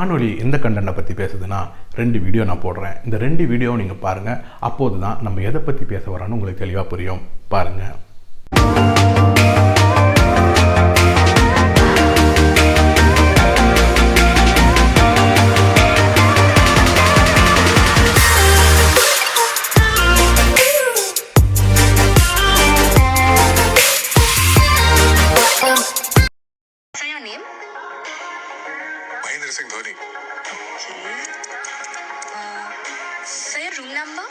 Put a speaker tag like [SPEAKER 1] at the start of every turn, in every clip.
[SPEAKER 1] காணொலி எந்த கண்டனை பற்றி பேசுதுன்னா ரெண்டு வீடியோ நான் போடுறேன். இந்த ரெண்டு வீடியோவும் நீங்கள் பாருங்கள் அப்போது தான் நம்ம எதை பற்றி பேச வரோன்னு உங்களுக்கு தெளிவாக புரியும். பாருங்கள்
[SPEAKER 2] Mahendra Singh Dhoni
[SPEAKER 3] Okay. Uh, so your room number?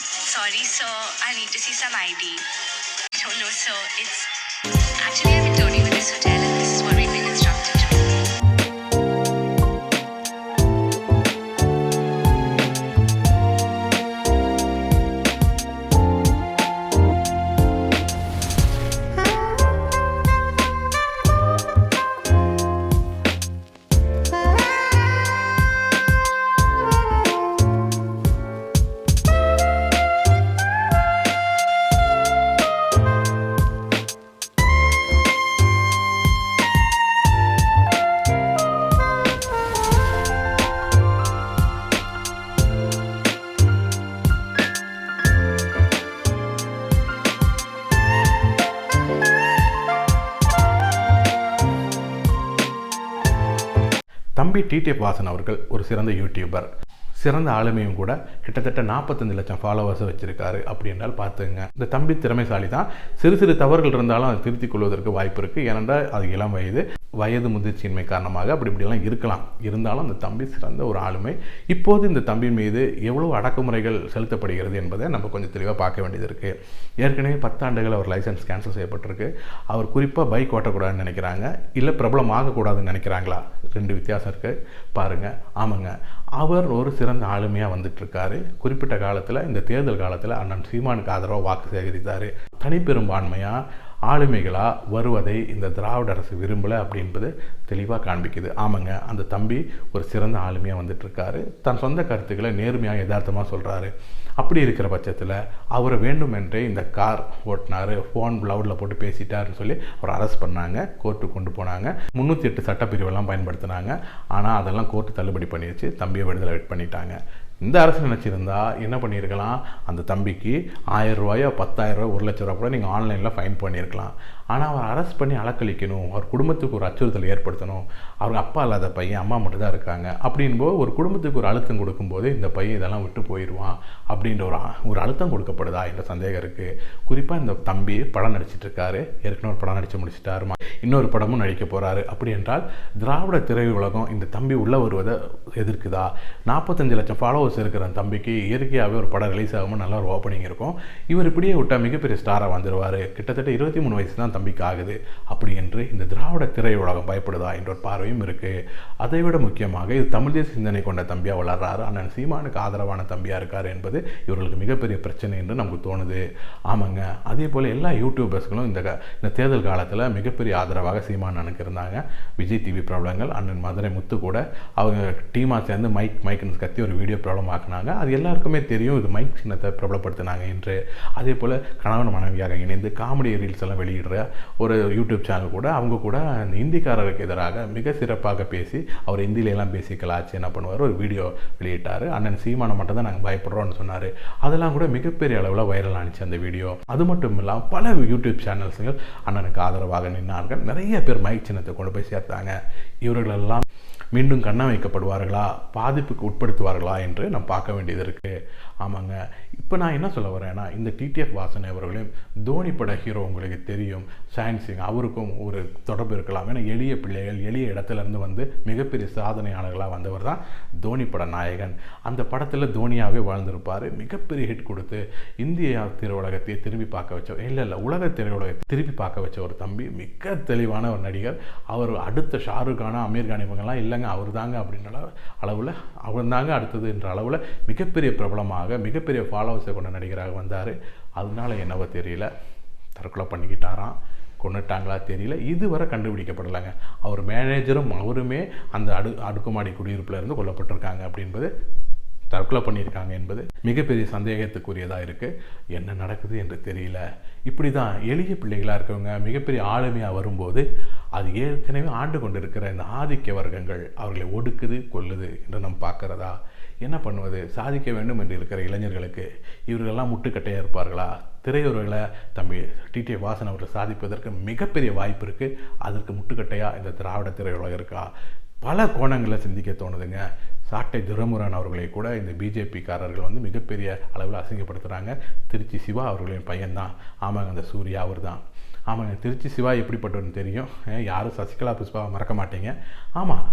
[SPEAKER 3] Sorry, sir. I need to see some ID. No,
[SPEAKER 1] தம்பி டிடிஎஃப் வாசன் அவர்கள் ஒரு சிறந்த யூடியூபர் சிறந்த ஆளுமையும் கூட கிட்டத்தட்ட நாற்பத்தஞ்சு லட்சம் ஃபாலோவர்ஸை வச்சுருக்காரு அப்படி என்றால் பார்த்துங்க. இந்த தம்பி திறமைசாலி தான் சிறு சிறு தவறுகள் இருந்தாலும் அதை திருத்திக் கொள்வதற்கு வாய்ப்பு இருக்குது ஏனென்றால் அது இளம் வயது வயது முதிர்ச்சியின்மை காரணமாக அப்படி இப்படிலாம் இருக்கலாம். இருந்தாலும் அந்த தம்பி சிறந்த ஒரு ஆளுமை. இப்போது இந்த தம்பி மீது எவ்வளோ அடக்குமுறைகள் செலுத்தப்படுகிறது என்பதை நம்ம கொஞ்சம் தெளிவாக பார்க்க வேண்டியது இருக்குது ஏற்கனவே பத்தாண்டுகள் அவர் லைசன்ஸ் கேன்சல் செய்யப்பட்டிருக்கு. அவர் குறிப்பாக பைக் ஓட்டக்கூடாதுன்னு நினைக்கிறாங்க. இல்லை பிரபலம் ஆகக்கூடாதுன்னு நினைக்கிறாங்களா? ரெண்டு வித்தியாசம் இருக்குது பாருங்கள் ஆமாங்க. அவர் ஒரு சிறந்த ஆளுமையாக வந்துட்டுருக்காரு. குறிப்பிட்ட காலத்தில் இந்த தேர்தல் காலத்தில் அண்ணன் சீமானுக்கு ஆதரவாக வாக்கு சேகரித்தார். தனிப்பெரும்பான்மையாக ஆளுமைகளாக வருவதை இந்த திராவிட அரசு விரும்பலை அப்படின்பது தெளிவாக காண்பிக்குது. ஆமாங்க அந்த தம்பி ஒரு சிறந்த ஆளுமையாக வந்துட்டுருக்காரு. தன் சொந்த கருத்துக்களை நேர்மையாக யதார்த்தமாக சொல்கிறாரு அப்படி இருக்கிற பட்சத்தில் அவரை வேண்டுமென்றே இந்த கார் ஓட்டினார். ஃபோன் லவுடில் போட்டு பேசிட்டாருன்னு சொல்லி அவர் அரெஸ்ட் பண்ணாங்க. கோர்ட்டுக்கு கொண்டு போனாங்க. முந்நூற்றி எட்டு சட்டப்பிரிவெல்லாம் பயன்படுத்தினாங்க. ஆனால் அதெல்லாம் கோர்ட்டு தள்ளுபடி பண்ணிடுச்சு தம்பியை விடுதலை வெயிட் பண்ணிட்டாங்க. இந்த அரசு நினச்சிருந்தா என்ன பண்ணியிருக்கலாம் அந்த தம்பிக்கு ஆயிரம் ரூபாயோ பத்தாயிரம் ரூபாய் ஒரு லட்ச ரூபா கூட நீங்கள் ஆன்லைனில் ஃபைன் பண்ணியிருக்கலாம் ஆனால் அவர் அரெஸ்ட் பண்ணி அலக்கழிக்கணும். அவர் குடும்பத்துக்கு ஒரு அச்சுறுத்தல் ஏற்படுத்தணும். அவர் அப்பா இல்லாத பையன் அம்மா மட்டும் தான் இருக்காங்க. அப்படின்போது ஒரு குடும்பத்துக்கு ஒரு அழுத்தம் கொடுக்கும்போது இந்த பையன் இதெல்லாம் விட்டு போயிடுவான் அப்படின்ற ஒரு ஒரு அழுத்தம் கொடுக்கப்படுதா என்ற சந்தேகம் இருக்குது குறிப்பாக இந்த தம்பி படம் நடிச்சிட்ருக்காரு ஏற்கனவே ஒரு படம் நடித்து முடிச்சிட்டாருமா இன்னொரு படமும் நடிக்க போகிறாரு அப்படி என்றால் திராவிட திரையுலகம் இந்த தம்பி உள்ளே வருவதை எதிர்க்குதா? நாற்பத்தஞ்சு லட்சம் ஃபாலோவர்ஸ் இருக்கிற அந்த தம்பிக்கு இயற்கையாகவே ஒரு படம் ரிலீஸ் ஆகும்போது நல்ல ஒரு ஓப்பனிங் இருக்கும். இவர் இப்படியே விட்டால் மிகப்பெரிய ஸ்டாராக வந்துடுவார் கிட்டத்தட்ட இருபத்தி மூணு வயசு தான் நம்பிக்கை ஆகுது அப்படி என்று இந்த திராவிட திரையுலகம் பயப்படுதா என்ற ஒரு பார்வையும் இருக்குது அதை விட முக்கியமாக இது தமிழ் தேசிய சிந்தனை கொண்ட தம்பியாக வளர்றாரு. அண்ணன் சீமானுக்கு ஆதரவான தம்பியாக இருக்கார் என்பது இவர்களுக்கு மிகப்பெரிய பிரச்சனை என்று நமக்கு தோணுது. ஆமாங்க. அதே போல் எல்லா யூடியூபர்ஸ்களும் இந்த க- இந்த தேர்தல் காலத்தில் மிகப்பெரிய ஆதரவாக சீமான் அண்ணனுக்கு இருந்தாங்க. விஜய் டிவி பிரபலங்கள் அண்ணன் மதுரை முத்து கூட அவங்க டீமாக சேர்ந்து மைக் மைக்னு கத்தி ஒரு வீடியோ ப்ராப்ளம் ஆக்குனாங்க. அது எல்லாருக்குமே தெரியும். இது மைக் சின்னத்தை பிரபலப்படுத்தினாங்க என்று. அதே போல் கணவன் மனைவியாக இணைந்து காமெடி ரீல்ஸ் எல்லாம் வெளியிடுற ஒரு யூடியூப் சேனல் கூட அவங்க கூட அந்த இந்திக்காரருக்கு எதிராக மிக சிறப்பாக பேசி அவர் ஹிந்திலெலாம் எல்லாம் பேசி கலாச்சு என்ன பண்ணுவார்? ஒரு வீடியோ வெளியிட்டார். அண்ணன் சீமானை மட்டும் தான் நாங்கள் பயப்படுறோம்னு சொன்னார். அதெல்லாம் கூட மிகப்பெரிய அளவில் வைரல் ஆனிச்சு அந்த வீடியோ அது மட்டும் இல்லாமல் பல யூடியூப் சேனல்ஸுகள் அண்ணனுக்கு ஆதரவாக நின்றார்கள் நிறைய பேர் மைக் சின்னத்தை கொண்டு போய் சேர்த்தாங்க. இவர்களெல்லாம் மீண்டும் கண்ண வைக்கப்படுவார்களா பாதிப்புக்கு உட்படுத்துவார்களா என்று நாம் பார்க்க வேண்டியது இருக்குது ஆமாங்க. இப்போ நான் என்ன சொல்ல வரேன்னா இந்த டிடிஎஃப் வாசனை அவர்களையும் தோனி பட ஹீரோ உங்களுக்கு தெரியும் சயின்ஸிங் சிங் அவருக்கும் ஒரு தொடர்பு இருக்கலாம். ஏன்னா எளிய பிள்ளைகள் எளிய இடத்துல இருந்து வந்து மிகப்பெரிய சாதனையாளர்களாக வந்தவர் தான் தோனி பட நாயகன். அந்த படத்தில் தோனியாகவே வாழ்ந்திருப்பார். மிகப்பெரிய ஹிட் கொடுத்து இந்திய திரையுலகத்தை திரும்பி பார்க்க வச்சவர் இல்லை இல்லை உலக திரையுலகத்தை திருப்பி பார்க்க வச்ச ஒரு தம்பி மிக தெளிவான ஒரு நடிகர். அவர் அடுத்த ஷாருக் கானா அமீர் கான் இவங்கெல்லாம் இல்லைங்க அவர் தாங்க அப்படின்ற அளவில் அவர் தாங்க அடுத்தது என்ற அளவில் மிகப்பெரிய பிரபலமாக மிகப்பெரிய ஃபாலோவர்ஸை கொண்ட நடிகராக வந்தார். அதனால என்னவோ தெரியல. தற்கொலை பண்ணிக்கிட்டாராம். கொண்டுட்டாங்களா தெரியல. இதுவரை கண்டுபிடிக்கப்படலைங்க. அவர் மேனேஜரும் அவருமே அந்த அடு அடுக்குமாடி குடியிருப்பில் இருந்து கொல்லப்பட்டிருக்காங்க அப்படின்பது தற்கொலை பண்ணியிருக்காங்க என்பது மிகப்பெரிய சந்தேகத்துக்குரியதாக இருக்குது என்ன நடக்குது என்று தெரியல. இப்படி தான் எளிய பிள்ளைகளாக இருக்கவங்க மிகப்பெரிய ஆளுமையாக வரும்போது அது ஏற்கனவே ஆண்டு கொண்டிருக்கிற இந்த ஆதிக்க வர்க்கங்கள் அவர்களை ஒடுக்குது கொல்லுது என்று நம்ம பார்க்குறதா? என்ன பண்ணுவது? சாதிக்க வேண்டும் என்று இருக்கிற இளைஞர்களுக்கு இவர்களெல்லாம் முட்டுக்கட்டையாக இருப்பார்களா? திரையுறவில் தம்பி டிடி வாசன் அவர்கள் சாதிப்பதற்கு மிகப்பெரிய வாய்ப்பு இருக்குது அதற்கு முட்டுக்கட்டையாக இந்த திராவிட திரையுலகம் இருக்கா? பல கோணங்களில் சிந்திக்க தோணுதுங்க. சாட்டை துரமுரான் அவர்களை கூட இந்த பிஜேபிக்காரர்கள் வந்து மிகப்பெரிய அளவில் அசிங்கப்படுத்துகிறாங்க திருச்சி சிவா அவர்களின் பையன்தான். ஆமாங்க அந்த சூர்யா அவர் தான் ஆமாங்க திருச்சி சிவா எப்படிப்பட்டவன்னு தெரியும்? ஏன் யாரும் சசிகலா புஷ்பாவை மறக்க மாட்டீங்க. ஆமாம்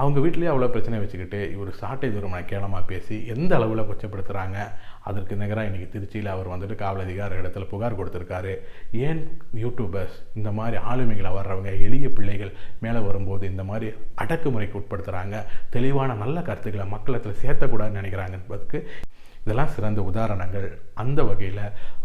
[SPEAKER 1] அவங்க வீட்லேயே அவ்வளோ பிரச்சனை வச்சுக்கிட்டு இவர் சாட்டை தூரமான கேளமாக பேசி எந்த அளவில் கொச்சப்படுத்துகிறாங்க அதற்கு நிகராக இன்றைக்கி திருச்சியில் அவர் வந்துட்டு காவல் அதிகார இடத்துல புகார் கொடுத்துருக்காரு. ஏன் யூடியூபர்ஸ் இந்த மாதிரி ஆளுமைகளை வர்றவங்க எளிய பிள்ளைகள் மேலே வரும்போது இந்த மாதிரி அடக்குமுறைக்கு உட்படுத்துகிறாங்க தெளிவான நல்ல கருத்துக்களை மக்களத்தில் சேர்த்தக்கூடாதுன்னு நினைக்கிறாங்க என்பதற்கு இதெல்லாம் சிறந்த உதாரணங்கள். அந்த வகையில்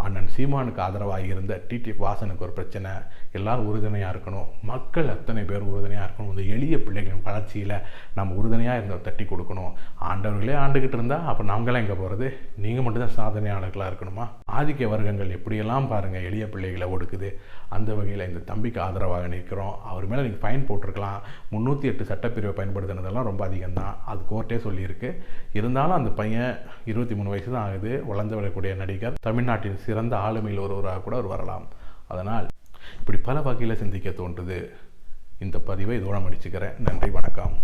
[SPEAKER 1] அண்ணன் சீமானுக்கு ஆதரவாக இருந்த டிடி வாசனுக்கு ஒரு பிரச்சனை. எல்லாரும் உறுதுணையாக இருக்கணும். மக்கள் அத்தனை பேர் உறுதுணையாக இருக்கணும். இந்த எளிய பிள்ளைகளின் வளர்ச்சியில் நம்ம உறுதுணையாக இருந்த தட்டி கொடுக்கணும். ஆண்டவர்களே ஆண்டுக்கிட்டு இருந்தால் அப்போ நாங்களாம் எங்கே போகிறது நீங்கள் மட்டும்தான் சாதனையாளர்களாக இருக்கணுமா? ஆதிக்க வர்க்கங்கள் எப்படியெல்லாம் பாருங்கள் எளிய பிள்ளைகளை ஒடுக்குது? அந்த வகையில் இந்த தம்பிக்கு ஆதரவாக நிற்கிறோம். அவர் மேலே நீங்கள் ஃபைன் போட்டிருக்கலாம். முந்நூற்றி எட்டு சட்டப்பிரிவை பயன்படுத்தினதெல்லாம் ரொம்ப அதிகம்தான். அது கோர்ட்டே சொல்லியிருக்கு. இருந்தாலும் அந்த பையன் இருபத்தி மூணு வயசு தான் ஆகுது வளர்ந்து வரக்கூடிய நடிகர். தமிழ்நாட்டின் சிறந்த ஆளுமையில் ஒருவராக கூட அவர் வரலாம். அதனால் இப்படி பல வகையில் சிந்திக்க தோன்றுது. இந்த பதிவை இதோட முடிச்சுக்கிறேன். நன்றி வணக்கம்.